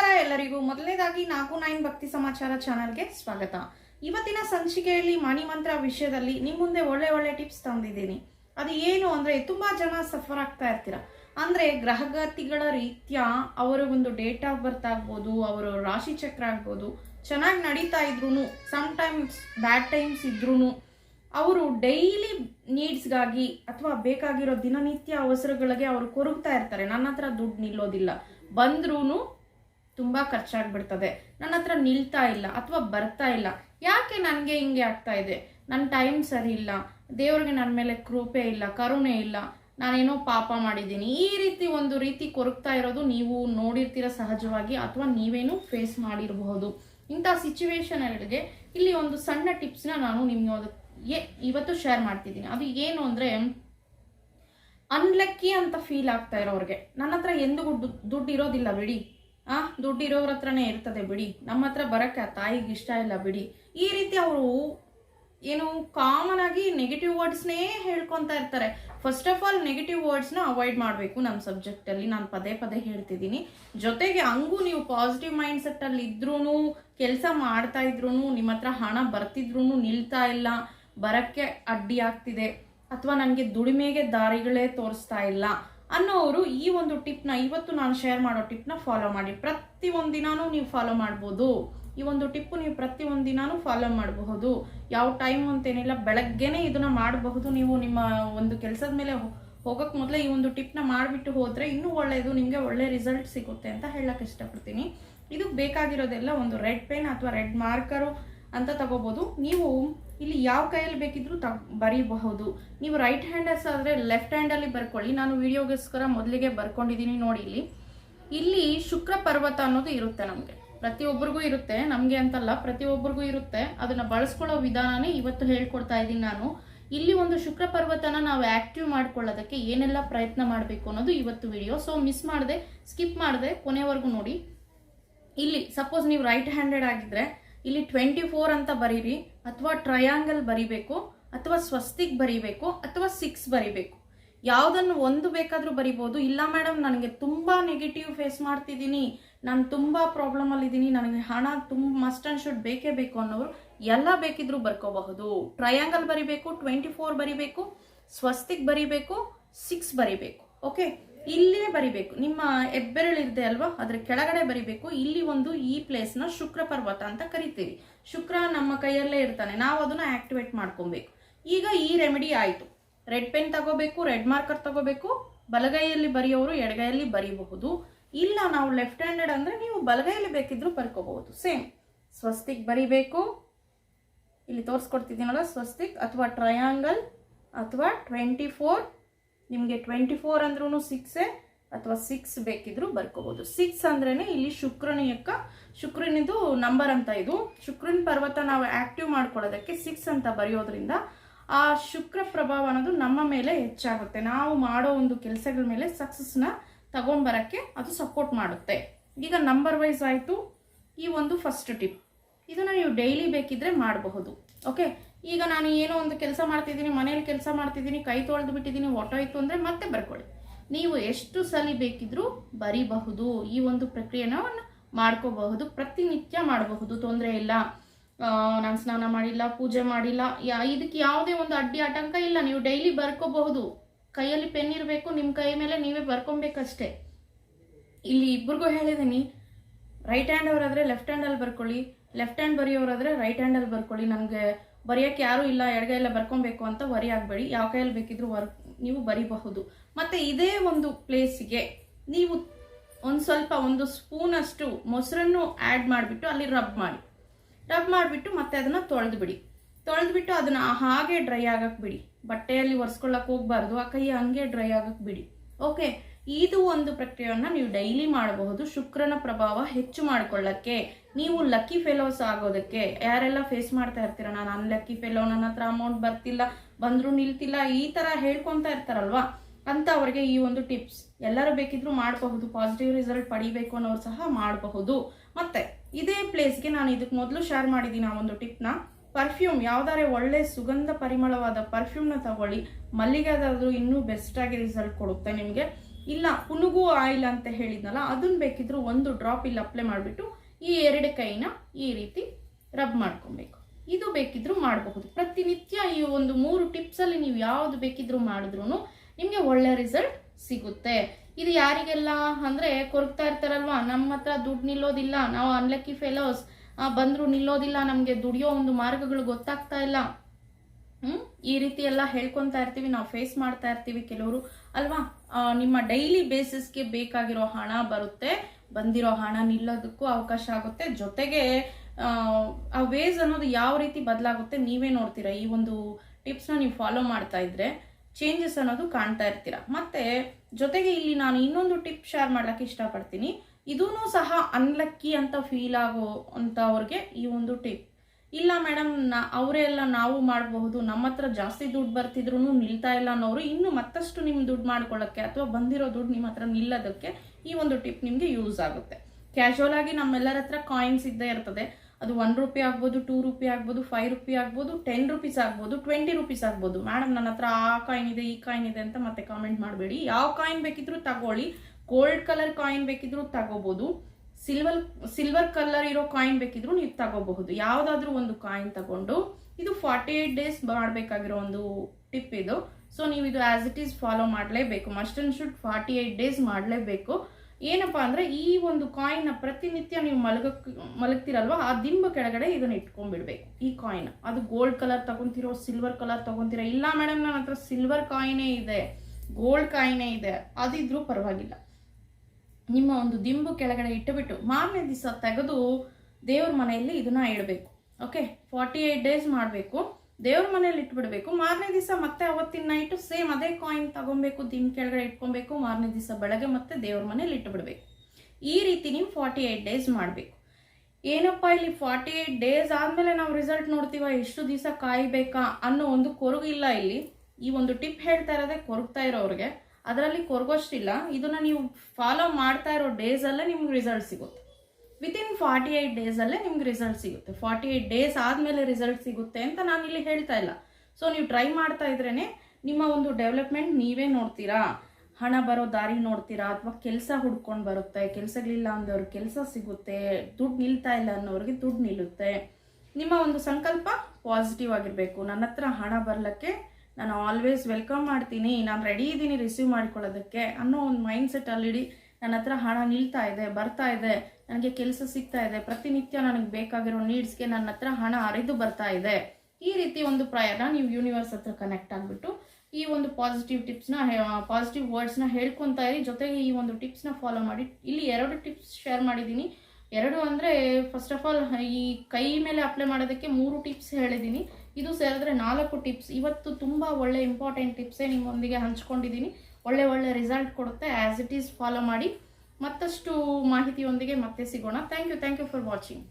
ನಮಸ್ಕಾರ ಎಲ್ಲರಿಗೂ. ಮೊದಲನೇದಾಗಿ ನಾಲ್ಕು ನೈನ್ ಭಕ್ತಿ ಸಮಾಚಾರ ಚಾನಲ್ಗೆ ಸ್ವಾಗತ. ಇವತ್ತಿನ ಸಂಚಿಕೆಯಲ್ಲಿ ಮಣಿಮಂತ್ರ ವಿಷಯದಲ್ಲಿ ನಿಮ್ಮ ಮುಂದೆ ಒಳ್ಳೆ ಒಳ್ಳೆ ಟಿಪ್ಸ್ ತಂದಿದ್ದೀನಿ. ಅದು ಏನು ಅಂದ್ರೆ, ತುಂಬಾ ಜನ ಸಫರ್ ಆಗ್ತಾ ಇರ್ತೀರ. ಅಂದ್ರೆ ಗ್ರಹಗತಿಗಳ ರೀತಿಯ ಅವರ ಒಂದು ಡೇಟ್ ಆಫ್ ಬರ್ತ್ ಆಗ್ಬೋದು, ಅವರ ರಾಶಿ ಚಕ್ರ ಆಗ್ಬೋದು, ಚೆನ್ನಾಗಿ ನಡೀತಾ ಇದ್ರು ಸಮ್ ಟೈಮ್ಸ್ ಬ್ಯಾಡ್ ಟೈಮ್ಸ್ ಇದ್ರೂ ಅವರು ಡೈಲಿ ನೀಡ್ಸ್ಗಾಗಿ ಅಥವಾ ಬೇಕಾಗಿರೋ ದಿನನಿತ್ಯ ಅವಸರಗಳಿಗೆ ಅವರು ಕೊರಗ್ತಾ ಇರ್ತಾರೆ. ನನ್ನ ಹತ್ರ ದುಡ್ಡು ನಿಲ್ಲೋದಿಲ್ಲ. ಬಂದ್ರೂ ತುಂಬ ಖರ್ಚಾಗ್ಬಿಡ್ತದೆ. ನನ್ನ ಹತ್ರ ನಿಲ್ತಾ ಇಲ್ಲ ಅಥವಾ ಬರ್ತಾ ಇಲ್ಲ. ಯಾಕೆ ನನಗೆ ಹಿಂಗೆ ಆಗ್ತಾ ಇದೆ? ನನ್ನ ಟೈಮ್ ಸರಿ ಇಲ್ಲ. ದೇವ್ರಿಗೆ ನನ್ನ ಮೇಲೆ ಕೃಪೆ ಇಲ್ಲ, ಕರುಣೆ ಇಲ್ಲ. ನಾನೇನೋ ಪಾಪ ಮಾಡಿದ್ದೀನಿ. ಈ ರೀತಿ ಒಂದು ರೀತಿ ಕೊರಗ್ತಾ ಇರೋದು ನೀವು ನೋಡಿರ್ತೀರ ಸಹಜವಾಗಿ ಅಥವಾ ನೀವೇನು ಫೇಸ್ ಮಾಡಿರಬಹುದು. ಇಂಥ ಸಿಚುವೇಶನ್ಗಳಿಗೆ ಇಲ್ಲಿ ಒಂದು ಸಣ್ಣ ಟಿಪ್ಸ್ನ ನಾನು ನಿಮಗೆ ಒಂದು ಇವತ್ತು ಶೇರ್ ಮಾಡ್ತಿದ್ದೀನಿ. ಅದು ಏನು ಅಂದರೆ ಅನ್ಲಕ್ಕಿ ಅಂತ ಫೀಲ್ ಆಗ್ತಾ ಇರೋರಿಗೆ. ನನ್ನ ಹತ್ರ ಎಂದಿಗೂ ದುಡ್ಡು ಇರೋದಿಲ್ಲ ಬಿಡಿ. ಆ ದುಡ್ಡು ಇರೋರ ಹತ್ರನೇ ಇರ್ತದೆ ಬಿಡಿ. ನಮ್ಮ ಹತ್ರ ಬರೋಕ್ಕೆ ತಾಯಿಗೆ ಇಷ್ಟ ಇಲ್ಲ ಬಿಡಿ. ಈ ರೀತಿ ಅವರು ಏನು ಕಾಮನ್ ಆಗಿ ನೆಗೆಟಿವ್ ವರ್ಡ್ಸ್ನೇ ಹೇಳ್ಕೊತಾ ಇರ್ತಾರೆ. ಫಸ್ಟ್ ಆಫ್ ಆಲ್ ನೆಗೆಟಿವ್ ವರ್ಡ್ಸ್ನ ಅವಾಯ್ಡ್ ಮಾಡಬೇಕು ನಮ್ಮ ಸಬ್ಜೆಕ್ಟಲ್ಲಿ ನಾನು ಪದೇ ಪದೇ ಹೇಳ್ತಿದ್ದೀನಿ. ಜೊತೆಗೆ ಹಂಗೂ ನೀವು ಪಾಸಿಟಿವ್ ಮೈಂಡ್ ಸೆಟ್ಟಲ್ಲಿ ಇದ್ರೂ ಕೆಲಸ ಮಾಡ್ತಾ ಇದ್ರೂ ನಿಮ್ಮ ಹತ್ರ ಹಣ ಬರ್ತಿದ್ರೂ ನಿಲ್ತಾ ಇಲ್ಲ. ಬರಕ್ಕೆ ಅಡ್ಡಿ ಆಗ್ತಿದೆ. ಅಥವಾ ನನಗೆ ದುಡಿಮೆಗೆ ದಾರಿಗಳೇ ತೋರಿಸ್ತಾ ಇಲ್ಲ. ಅನ್ನೋರು ಈ ಒಂದು ಟಿಪ್ನ ಇವತ್ತು ನಾನು ಶೇರ್ ಮಾಡೋ ಟಿಪ್ನ ಫಾಲೋ ಮಾಡಿ. ಪ್ರತಿ ದಿನಾನೂ ನೀವು ಫಾಲೋ ಮಾಡ್ಬೋದು. ಈ ಒಂದು ಟಿಪ್ಪು ನೀವು ಪ್ರತಿ ದಿನಾನೂ ಫಾಲೋ ಮಾಡಬಹುದು. ಯಾವ ಟೈಮ್ ಅಂತೇನಿಲ್ಲ, ಬೆಳಗ್ಗೆನೇ ಇದನ್ನ ಮಾಡಬಹುದು. ನೀವು ನಿಮ್ಮ ಒಂದು ಕೆಲಸದ ಮೇಲೆ ಹೋಗಕ್ಕೆ ಮೊದಲೇ ಈ ಒಂದು ಟಿಪ್ನ ಮಾಡಿಬಿಟ್ಟು ಹೋದರೆ ಇನ್ನೂ ಒಳ್ಳೆಯದು ನಿಮಗೆ ಒಳ್ಳೆ ರಿಸಲ್ಟ್ ಸಿಗುತ್ತೆ ಅಂತ ಹೇಳಕ್ಕೆ ಇಷ್ಟಪಡ್ತೀನಿ. ಇದು ಬೇಕಾಗಿರೋದೆಲ್ಲ ಒಂದು ರೆಡ್ ಪೆನ್ ಅಥವಾ ರೆಡ್ ಮಾರ್ಕರು ಅಂತ ತಗೋಬೋದು. ನೀವು ಇಲ್ಲಿ ಯಾವ ಕೈಯಲ್ಲಿ ಬೇಕಿದ್ರೂ ತ ಬರೀಬಹುದು. ನೀವು ರೈಟ್ ಹ್ಯಾಂಡರ್ಸ್ ಆದರೆ ಲೆಫ್ಟ್ ಹ್ಯಾಂಡಲ್ಲಿ ಬರ್ಕೊಳ್ಳಿ. ನಾನು ವಿಡಿಯೋಗೋಸ್ಕರ ಮೊದಲಿಗೆ ಬರ್ಕೊಂಡಿದ್ದೀನಿ ನೋಡಿ ಇಲ್ಲಿ. ಇಲ್ಲಿ ಶುಕ್ರ ಪರ್ವತ ಅನ್ನೋದು ಇರುತ್ತೆ ನಮಗೆ. ಪ್ರತಿಯೊಬ್ಬರಿಗೂ ಇರುತ್ತೆ. ನಮಗೆ ಅಂತಲ್ಲ, ಪ್ರತಿಯೊಬ್ಬರಿಗೂ ಇರುತ್ತೆ. ಅದನ್ನ ಬಳಸ್ಕೊಳ್ಳೋ ವಿಧಾನನೇ ಇವತ್ತು ಹೇಳ್ಕೊಡ್ತಾ ಇದ್ದೀನಿ ನಾನು. ಇಲ್ಲಿ ಒಂದು ಶುಕ್ರ ಪರ್ವತನ ನಾವು ಆಕ್ಟಿವ್ ಮಾಡ್ಕೊಳ್ಳೋದಕ್ಕೆ ಏನೆಲ್ಲ ಪ್ರಯತ್ನ ಮಾಡಬೇಕು ಅನ್ನೋದು ಇವತ್ತು ವಿಡಿಯೋ ಸೊ ಮಿಸ್ ಮಾಡದೆ ಸ್ಕಿಪ್ ಮಾಡದೆ ಕೊನೆವರೆಗೂ ನೋಡಿ. ಇಲ್ಲಿ ಸಪೋಸ್ ನೀವು ರೈಟ್ ಹ್ಯಾಂಡೆಡ್ ಆಗಿದ್ರೆ ಇಲ್ಲಿ ಟ್ವೆಂಟಿ ಫೋರ್ ಅಂತ ಬರೀರಿ, ಅಥವಾ ಟ್ರಯಾಂಗಲ್ ಬರಿಬೇಕು, ಅಥವಾ ಸ್ವಸ್ತಿಕ್ ಬರಿಬೇಕು, ಅಥವಾ ಸಿಕ್ಸ್ ಬರಿಬೇಕು. ಯಾವುದನ್ನು ಒಂದು ಬೇಕಾದರೂ ಬರಿಬೋದು. ಇಲ್ಲ ಮೇಡಮ್ ನನಗೆ ತುಂಬ ನೆಗೆಟಿವ್ ಫೇಸ್ ಮಾಡ್ತಿದ್ದೀನಿ. ನಾನು ತುಂಬ ಪ್ರಾಬ್ಲಮಲ್ಲಿ ಇದ್ದೀನಿ ನನಗೆ ಹಣ ತುಂಬ ಮಸ್ಟ್ ಆ್ಯಂಡ್ ಶುಡ್ ಬೇಕೇ ಬೇಕು ಅನ್ನೋರು ಎಲ್ಲ ಬೇಕಿದ್ರೂ ಬರ್ಕೋಬಹುದು. ಟ್ರಯಾಂಗಲ್ ಬರಿಬೇಕು ಟ್ವೆಂಟಿ ಫೋರ್ ಬರಿಬೇಕು, ಸ್ವಸ್ತಿಕ್ ಬರಿಬೇಕು ಸಿಕ್ಸ್ ಬರಿಬೇಕು. ಓಕೆ ಇಲ್ಲೇ ಬರಿಬೇಕು. ನಿಮ್ಮ ಹೆಬ್ಬೆರಳಿದೆ ಅಲ್ವಾ? ಅದ್ರ ಕೆಳಗಡೆ ಬರಿಬೇಕು. ಇಲ್ಲಿ ಒಂದು ಈ ಪ್ಲೇಸ್ನ ಶುಕ್ರ ಪರ್ವತ ಅಂತ ಕರಿತೀವಿ. ಶುಕ್ರ ನಮ್ಮ ಕೈಯಲ್ಲೇ ಇರ್ತಾನೆ. ನಾವು ಅದನ್ನ ಆಕ್ಟಿವೇಟ್ ಮಾಡ್ಕೊಬೇಕು. ಈಗ ಈ ರೆಮಿಡಿ ಆಯಿತು. ರೆಡ್ ಪೆನ್ ತಗೋಬೇಕು ರೆಡ್ ಮಾರ್ಕರ್ ತಗೋಬೇಕು. ಬಲಗೈಯಲ್ಲಿ ಬರೆಯೋರು ಎಡಗೈಯಲ್ಲಿ ಬರೀಬಹುದು. ಇಲ್ಲ ನಾವು ಲೆಫ್ಟ್ ಹ್ಯಾಂಡೆಡ್ ಅಂದರೆ ನೀವು ಬಲಗೈಯಲ್ಲಿ ಬೇಕಿದ್ರು ಬರ್ಕೋಬಹುದು. ಸೇಮ್ ಸ್ವಸ್ತಿಕ್ ಬರಿಬೇಕು. ಇಲ್ಲಿ ತೋರಿಸ್ಕೊಡ್ತಿದ್ದೀನಲ್ಲ, ಸ್ವಸ್ತಿಕ್ ಅಥವಾ ಟ್ರಯಾಂಗಲ್ ಅಥವಾ ಟ್ವೆಂಟಿ ಫೋರ್ ನಿಮಗೆ ಟ್ವೆಂಟಿ ಫೋರ್ ಅಂದ್ರೂ ಸಿಕ್ಸೇ ಅಥವಾ ಸಿಕ್ಸ್ ಬೇಕಿದ್ರು ಬರ್ಕೋಬಹುದು ಸಿಕ್ಸ್ ಅಂದ್ರೇನೆ ಇಲ್ಲಿ ಶುಕ್ರನಿಯಕ್ಕ ಶುಕ್ರನಿದು ನಂಬರ್ ಅಂತ ಇದು. ಶುಕ್ರನ ಪರ್ವತ ನಾವು ಆಕ್ಟಿವ್ ಮಾಡ್ಕೊಳ್ಳೋದಕ್ಕೆ ಸಿಕ್ಸ್ ಅಂತ ಬರೆಯೋದ್ರಿಂದ ಆ ಶುಕ್ರ ಪ್ರಭಾವ ಅನ್ನೋದು ನಮ್ಮ ಮೇಲೆ ಹೆಚ್ಚಾಗುತ್ತೆ. ನಾವು ಮಾಡೋ ಒಂದು ಕೆಲಸಗಳ ಮೇಲೆ ಸಕ್ಸಸ್ನ ತಗೊಂಡ್ಬರಕ್ಕೆ ಅದು ಸಪೋರ್ಟ್ ಮಾಡುತ್ತೆ. ಈಗ ನಂಬರ್ ವೈಸ್ ಆಯಿತು. ಈ ಒಂದು ಫಸ್ಟ್ ಟಿಪ್ ಇದನ್ನು ನೀವು ಡೈಲಿ ಬೇಕಿದ್ರೆ ಮಾಡಬಹುದು. ಓಕೆ ಈಗ ನಾನು ಏನೋ ಒಂದು ಕೆಲಸ ಮಾಡ್ತಿದ್ದೀನಿ, ಮನೇಲಿ ಕೆಲಸ ಮಾಡ್ತಿದ್ದೀನಿ, ಕೈ ತೊಳೆದು ಬಿಟ್ಟಿದ್ದೀನಿ ಹೊಟ್ಟೋಯ್ತು ಅಂದರೆ ಮತ್ತೆ ಬರ್ಕೊಳ್ಳಿ. ನೀವು ಎಷ್ಟು ಸಲ ಬೇಕಿದ್ರೂ ಬರಿಬಹುದು. ಈ ಒಂದು ಪ್ರಕ್ರಿಯೆನ ಮಾಡ್ಕೋಬಹುದು, ಪ್ರತಿನಿತ್ಯ ಮಾಡಬಹುದು. ತೊಂದರೆ ಇಲ್ಲ. ನಾನು ಸ್ನಾನ ಮಾಡಿಲ್ಲ, ಪೂಜೆ ಮಾಡಿಲ್ಲ, ಯಾ, ಇದಕ್ಕೆ ಯಾವುದೇ ಒಂದು ಅಡ್ಡಿ ಆಟಂಕ ಇಲ್ಲ. ನೀವು ಡೈಲಿ ಬರ್ಕೋಬಹುದು. ಕೈಯಲ್ಲಿ ಪೆನ್ ಇರಬೇಕು ನಿಮ್ಮ ಕೈ ಮೇಲೆ ನೀವೇ ಬರ್ಕೊಬೇಕಷ್ಟೇ. ಇಲ್ಲಿ ಇಬ್ಬರಿಗೂ ಹೇಳಿದ್ದೀನಿ ರೈಟ್ ಹ್ಯಾಂಡ್ ಅವರಾದರೆ ಲೆಫ್ಟ್ ಹ್ಯಾಂಡಲ್ಲಿ ಬರ್ಕೊಳ್ಳಿ ಲೆಫ್ಟ್ ಹ್ಯಾಂಡ್ ಬರೆಯೋರಾದರೆ ರೈಟ್ ಹ್ಯಾಂಡಲ್ಲಿ ಬರ್ಕೊಳ್ಳಿ. ನನಗೆ ಬರೆಯೋಕ್ಕೆ ಯಾರೂ ಇಲ್ಲ ಎಡಗೈಲ್ಲ ಬರ್ಕೊಬೇಕು ಅಂತ ವರಿ ಆಗಬೇಡಿ. ಯಾವ ಕೈಯಲ್ಲಿ ಬೇಕಿದ್ರೂ ವರ್ ನೀವು ಬರಿಬಹುದು. ಮತ್ತು ಇದೇ ಒಂದು ಪ್ಲೇಸಿಗೆ ನೀವು ಒಂದು ಸ್ವಲ್ಪ ಒಂದು ಸ್ಪೂನಷ್ಟು ಮೊಸರನ್ನು ಆ್ಯಡ್ ಮಾಡಿಬಿಟ್ಟು ಅಲ್ಲಿ ರಬ್ ಮಾಡಿ. ರಬ್ ಮಾಡಿಬಿಟ್ಟು ಮತ್ತೆ ಅದನ್ನು ತೊಳೆದು ಬಿಡಿ ತೊಳೆದ್ಬಿಟ್ಟು ಅದನ್ನು ಹಾಗೆ ಡ್ರೈ ಆಗಕ್ಕೆ ಬಿಡಿ ಬಟ್ಟೆಯಲ್ಲಿ ಒರೆಸ್ಕೊಳ್ಳೋಕೆ ಹೋಗ್ಬಾರ್ದು, ಆ ಕೈ ಹಂಗೆ ಡ್ರೈ ಆಗಕ್ಕೆ ಬಿಡಿ ಓಕೆ ಇದು ಒಂದು ಪ್ರಕ್ರಿಯೆಯನ್ನು ನೀವು ಡೈಲಿ ಮಾಡಬಹುದು. ಶುಕ್ರನ ಪ್ರಭಾವ ಹೆಚ್ಚು ಮಾಡಿಕೊಳ್ಳಕ್ಕೆ. ನೀವು ಲಕ್ಕಿ ಫೆಲೋಸ್ ಆಗೋದಕ್ಕೆ ಯಾರೆಲ್ಲ ಫೇಸ್ ಮಾಡ್ತಾ ಇರ್ತೀರ? ನಾನು ಅನ್ಲಕ್ಕಿ ಫೆಲೋ ನನ್ನ ಹತ್ರ ಅಮೌಂಟ್ ಬರ್ತಿಲ್ಲ, ಬಂದರೂ ನಿಲ್ತಿಲ್ಲ, ಈ ಥರ ಹೇಳ್ಕೊತಾ ಇರ್ತಾರಲ್ವಾ? ಅಂತ ಅವ್ರಿಗೆ ಈ ಒಂದು ಟಿಪ್ಸ್ ಎಲ್ಲರೂ ಬೇಕಿದ್ರು ಮಾಡಬಹುದು ಪಾಸಿಟಿವ್ ರಿಸಲ್ಟ್ ಪಡಿಬೇಕು ಅನ್ನೋರು ಸಹ ಮಾಡಬಹುದು. ಮತ್ತೆ, ಇದೇ ಪ್ಲೇಸ್ಗೆ ನಾನು ಇದಕ್ಕೆ ಮೊದಲು ಶೇರ್ ಮಾಡಿದ್ದೀನಿ ಆ ಒಂದು ಟಿಪ್ನ ಪರ್ಫ್ಯೂಮ್ ಯಾವ್ದಾರೆ ಒಳ್ಳೆ ಸುಗಂಧ ಪರಿಮಳವಾದ ಪರ್ಫ್ಯೂಮ್ನ ತಗೊಳ್ಳಿ. ಮಲ್ಲಿಗೆದಾದ್ರೂ ಇನ್ನೂ ಬೆಸ್ಟ್ ಆಗಿ ರಿಸಲ್ಟ್ ಕೊಡುತ್ತೆ ನಿಮಗೆ. ಇಲ್ಲ ಪುನುಗು ಆಯಿಲ್ ಅಂತ ಹೇಳಿದ್ನಲ್ಲ ಅದನ್ನ ಬೇಕಿದ್ರು ಒಂದು ಡ್ರಾಪ್ ಇಲ್ಲಿ ಅಪ್ಲೈ ಮಾಡಿಬಿಟ್ಟು ಈ ಎರಡು ಕೈನ ಈ ರೀತಿ ರಬ್ ಮಾಡ್ಕೊಬೇಕು. ಇದು ಬೇಕಿದ್ರು ಮಾಡಬಹುದು. ಪ್ರತಿನಿತ್ಯ ಈ ಒಂದು ಮೂರು ಟಿಪ್ಸಲ್ಲಿ ನೀವು ಯಾವುದು ಬೇಕಿದ್ರು ಮಾಡಿದ್ರು ನಿಮಗೆ ಒಳ್ಳೆ ರಿಸಲ್ಟ್ ಸಿಗುತ್ತೆ. ಇದು ಯಾರಿಗೆಲ್ಲ ಅಂದರೆ ಕೊರಗ್ತಾ ಇರ್ತಾರಲ್ವಾ, ನಮ್ಮ ಹತ್ರ ದುಡ್ಡು ನಿಲ್ಲೋದಿಲ್ಲ, ನಾವು ಅನ್ಲಕ್ಕಿ ಫೆಲೋಸ್ ಬಂದರೂ ನಿಲ್ಲೋದಿಲ್ಲ, ನಮಗೆ ದುಡಿಯೋ ಒಂದು ಮಾರ್ಗಗಳು ಗೊತ್ತಾಗ್ತಾ ಇಲ್ಲ. ಹ್ಮ್? ಈ ರೀತಿ ಎಲ್ಲ ಹೇಳ್ಕೊಂತಾ ಇರ್ತೀವಿ, ನಾವು ಫೇಸ್ ಮಾಡ್ತಾ ಇರ್ತೀವಿ ಕೆಲವರು. ಅಲ್ವಾ? ನಿಮ್ಮ ಡೈಲಿ ಬೇಸಿಸ್ಗೆ ಬೇಕಾಗಿರೋ ಹಣ ಬರುತ್ತೆ. ಬಂದಿರೋ ಹಣ ನಿಲ್ಲೋದಕ್ಕೂ ಅವಕಾಶ ಆಗುತ್ತೆ. ಜೊತೆಗೆ ಆ, ವೇಸ್ ಅನ್ನೋದು ಯಾವ ರೀತಿ ಬದಲಾಗುತ್ತೆ ನೀವೇ ನೋಡ್ತೀರಾ. ಈ ಒಂದು ಟಿಪ್ಸ್ನ ನೀವು ಫಾಲೋ ಮಾಡ್ತಾ ಇದ್ರೆ ಚೇಂಜಸ್ ಅನ್ನೋದು ಕಾಣ್ತಾ ಇರ್ತೀರಾ. ಮತ್ತೆ ಜೊತೆಗೆ ಇಲ್ಲಿ ನಾನು ಇನ್ನೊಂದು ಟಿಪ್ ಶೇರ್ ಮಾಡ್ಲಿಕ್ಕೆ ಇಷ್ಟಪಡ್ತೀನಿ. ಇದೂ ಸಹ ಅನ್ಲಕ್ಕಿ ಅಂತ ಫೀಲ್ ಆಗೋ ಅಂತವ್ರಿಗೆ ಈ ಒಂದು ಟಿಪ್ ಇಲ್ಲ ಮೇಡಮ್ ಅವರೇ ಎಲ್ಲ ನಾವು ಮಾಡಬಹುದು. ನಮ್ಮ ಹತ್ರ ಜಾಸ್ತಿ ದುಡ್ಡು ಬರ್ತಿದ್ರು ನಿಲ್ತಾ ಇಲ್ಲ ಅನ್ನೋರು ಇನ್ನು ಮತ್ತಷ್ಟು ನಿಮ್ಮ ದುಡ್ಡು ಮಾಡ್ಕೊಳ್ಳೋಕ್ಕೆ ಅಥವಾ ಬಂದಿರೋ ದುಡ್ಡು ನಿಮ್ಮ ಹತ್ರ ನಿಲ್ಲೋದಕ್ಕೆ ಈ ಒಂದು ಟಿಪ್ ನಿಮಗೆ ಯೂಸ್ ಆಗುತ್ತೆ. ಕ್ಯಾಶುವಲ್ ಆಗಿ ನಮ್ಮೆಲ್ಲರ ಹತ್ರ ಕಾಯಿನ್ಸ್ ಇದ್ದೇ ಇರ್ತದೆ. ಅದು ಒನ್ ರುಪಿ ಆಗ್ಬೋದು ಟೂ ರುಪಿ ಆಗ್ಬೋದು ಫೈವ್ ರುಪಿ ಆಗ್ಬೋದು ಟೆನ್ ರುಪೀಸ್ ಆಗ್ಬೋದು ಟ್ವೆಂಟಿ ರುಪೀಸ್ ಆಗ್ಬೋದು. ಮೇಡಮ್ ನನ್ನ ಹತ್ರ ಆ ಕಾಯಿನ್ ಇದೆ, ಈ ಕಾಯಿನ್ ಇದೆ ಅಂತ ಮತ್ತೆ ಕಾಮೆಂಟ್ ಮಾಡಬೇಡಿ. ಯಾವ ಕಾಯಿನ್ ಬೇಕಿದ್ರೂ ತಗೊಳ್ಳಿ. ಗೋಲ್ಡ್ ಕಲರ್ ಕಾಯಿನ್ ಬೇಕಿದ್ರೂ ತಗೋಬಹುದು ಸಿಲ್ವರ್ ಸಿಲ್ವರ್ ಕಲರ್ ಇರೋ ಕಾಯಿನ್ ಬೇಕಿದ್ರು ನೀವು ತಗೋಬಹುದು. ಯಾವುದಾದ್ರೂ ಒಂದು ಕಾಯಿನ್ ತಗೊಂಡು, ಇದು ಫಾರ್ಟಿ ಏಟ್ ಡೇಸ್ ಮಾಡಬೇಕಾಗಿರೋ ಒಂದು ಟಿಪ್ ಇದು. ಸೊ ನೀವು ಇದು ಆಸ್ ಇಟ್ ಈಸ್ ಫಾಲೋ ಮಾಡಲೇಬೇಕು. Must and should forty eight days ಮಾಡಲೇಬೇಕು. ಏನಪ್ಪ ಅಂದರೆ, ಈ ಒಂದು ಕಾಯಿನ್ ಪ್ರತಿನಿತ್ಯ ನೀವು ಮಲಗಕ್, ಮಲಗ್ತಿರಲ್ವಾ, ಆ ದಿಂಬ ಕೆಳಗಡೆ ಇದನ್ನ ಇಟ್ಕೊಂಡ್ಬಿಡ್ಬೇಕು. ಈ ಕಾಯಿನ್ ಅದು ಗೋಲ್ಡ್ ಕಲರ್ ತಗೊಂತಿರೋ ಸಿಲ್ವರ್ ಕಲರ್ ತಗೊಂತಿರೋ, ಇಲ್ಲ ಮೇಡಮ್ ನನ್ನ ಹತ್ರ ಸಿಲ್ವರ್ ಕಾಯಿನೇ ಇದೆ ಗೋಲ್ಡ್ ಕಾಯಿನೇ ಇದೆ, ಅದಿದ್ರೂ ಪರವಾಗಿಲ್ಲ. ನಿಮ್ಮ ಒಂದು ದಿಂಬು ಕೆಳಗಡೆ ಇಟ್ಟುಬಿಟ್ಟು ಮಾರನೇ ದಿವಸ ತೆಗೆದು ದೇವ್ರ ಮನೆಯಲ್ಲಿ ಇದನ್ನ ಇಡಬೇಕು. ಓಕೆ ಫಾರ್ಟಿ ಏಟ್ ಡೇಸ್ ಮಾಡಬೇಕು. ದೇವ್ರ ಮನೇಲಿ ಇಟ್ಬಿಡ್ಬೇಕು. ಮಾರನೇ ದಿವಸ ಮತ್ತೆ ಅವತ್ತಿನ ನೈಟು ಸೇಮ್ ಅದೇ ಕಾಯಿನ್ ತಗೊಬೇಕು, ದಿಂಬು ಕೆಳಗಡೆ ಇಟ್ಕೊಬೇಕು, ಮಾರನೇ ದಿವಸ ಬೆಳಗ್ಗೆ ಮತ್ತೆ ದೇವ್ರ ಮನೇಲಿ ಇಟ್ಬಿಡ್ಬೇಕು. ಈ ರೀತಿ ನೀವು ಫಾರ್ಟಿ ಏಟ್ ಡೇಸ್ ಮಾಡಬೇಕು. ಏನಪ್ಪ ಇಲ್ಲಿ ಫಾರ್ಟಿ ಏಟ್ ಡೇಸ್ ಆದಮೇಲೆ ನಾವು ರಿಸಲ್ಟ್ ನೋಡ್ತೀವ? ಎಷ್ಟು ದಿವಸ ಕಾಯಬೇಕಾ ಅನ್ನೋ ಒಂದು ಕೊರಗು ಇಲ್ಲ. ಇಲ್ಲಿ ಈ ಒಂದು ಟಿಪ್ ಹೇಳ್ತಾ ಇರೋದೇ ಕೊರಗ್ತಾ ಇರೋರಿಗೆ. ಅದರಲ್ಲಿ ಕೊರಗೋಷ್ಟಿಲ್ಲ. ಇದನ್ನ ನೀವು ಫಾಲೋ ಮಾಡ್ತಾ ಇರೋ ಡೇಸಲ್ಲೇ ನಿಮ್ಗೆ ರಿಸಲ್ಟ್ ಸಿಗುತ್ತೆ. ವಿತಿನ್ ಫಾರ್ಟಿ ಏಯ್ಟ್ ಡೇಸಲ್ಲೇ ನಿಮ್ಗೆ ರಿಸಲ್ಟ್ ಸಿಗುತ್ತೆ. ಫಾರ್ಟಿ ಏಯ್ಟ್ ಡೇಸ್ ಆದಮೇಲೆ ರಿಸಲ್ಟ್ ಸಿಗುತ್ತೆ ಅಂತ ನಾನು ಇಲ್ಲಿ ಹೇಳ್ತಾ ಇಲ್ಲ. ಸೊ ನೀವು ಟ್ರೈ ಮಾಡ್ತಾ ಇದ್ರೇ ನಿಮ್ಮ ಒಂದು ಡೆವಲಪ್ಮೆಂಟ್ ನೀವೇ ನೋಡ್ತೀರಾ. ಹಣ ಬರೋ ದಾರಿ ನೋಡ್ತೀರಾ. ಅಥವಾ ಕೆಲಸ ಹುಡ್ಕೊಂಡು ಬರುತ್ತೆ. ಕೆಲಸಗಳಿಲ್ಲ ಅಂದವ್ರಿಗೆ ಕೆಲಸ ಸಿಗುತ್ತೆ. ದುಡ್ಡು ನಿಲ್ತಾ ಇಲ್ಲ ಅನ್ನೋರಿಗೆ ದುಡ್ಡು ನಿಲ್ಲುತ್ತೆ. ನಿಮ್ಮ ಒಂದು ಸಂಕಲ್ಪ ಪಾಸಿಟಿವ್ ಆಗಿರಬೇಕು. ನನ್ನ ಹತ್ರ ಹಣ ಬರ್ಲಿಕ್ಕೆ ನಾನು ಆಲ್ವೇಸ್ ವೆಲ್ಕಮ್ ಮಾಡ್ತೀನಿ, ನಾನು ರೆಡಿ ಇದ್ದೀನಿ ರಿಸೀವ್ ಮಾಡ್ಕೊಳ್ಳೋದಕ್ಕೆ ಅನ್ನೋ ಒಂದು ಮೈಂಡ್ ಸೆಟ್ ಅಲ್ಲಿಡಿ ನನ್ನ ಹತ್ರ ಹಣ ನಿಲ್ತಾ ಇದೆ, ಬರ್ತಾ ಇದೆ, ನನಗೆ ಕೆಲಸ ಸಿಗ್ತಾ ಇದೆ, ಪ್ರತಿನಿತ್ಯ ನನಗೆ ಬೇಕಾಗಿರೋ ನೀಡ್ಸ್ಗೆ ನನ್ನ ಹತ್ರ ಹಣ ಹರಿದು ಬರ್ತಾ ಇದೆ. ಈ ರೀತಿ ಒಂದು ಪ್ರಯಾಣ ನೀವು ಯೂನಿವರ್ಸ್ ಹತ್ರ ಕನೆಕ್ಟ್ ಆಗಿಬಿಟ್ಟು ಈ ಒಂದು ಪಾಸಿಟಿವ್ ಟಿಪ್ಸ್ನ ಪಾಸಿಟಿವ್ ವರ್ಡ್ಸ್ನ ಹೇಳ್ಕೊತಾ ಇರಿ. ಜೊತೆಗೆ ಈ ಒಂದು ಟಿಪ್ಸ್ನ ಫಾಲೋ ಮಾಡಿ. ಇಲ್ಲಿ ಎರಡು ಟಿಪ್ಸ್ ಶೇರ್ ಮಾಡಿದ್ದೀನಿ. ಎರಡು ಅಂದರೆ ಫಸ್ಟ್ ಆಫ್ ಆಲ್ ಈ ಕೈ ಮೇಲೆ ಅಪ್ಲೈ ಮಾಡೋದಕ್ಕೆ ಮೂರು ಟಿಪ್ಸ್ ಹೇಳಿದ್ದೀನಿ ಇದು ಸೇರಿದ್ರೆ ನಾಲ್ಕು ಟಿಪ್ಸ್ ಇವತ್ತು ತುಂಬ ಒಳ್ಳೆ ಇಂಪಾರ್ಟೆಂಟ್ ಟಿಪ್ಸೇ ನಿಮ್ಮೊಂದಿಗೆ ಹಂಚ್ಕೊಂಡಿದ್ದೀನಿ ಒಳ್ಳೆ ಒಳ್ಳೆ ರಿಸಲ್ಟ್ ಕೊಡುತ್ತೆ. ಆ್ಯಸ್ ಇಟ್ ಈಸ್ ಫಾಲೋ ಮಾಡಿ. ಮತ್ತಷ್ಟು ಮಾಹಿತಿಯೊಂದಿಗೆ ಮತ್ತೆ ಸಿಗೋಣ. Thank you thank you for watching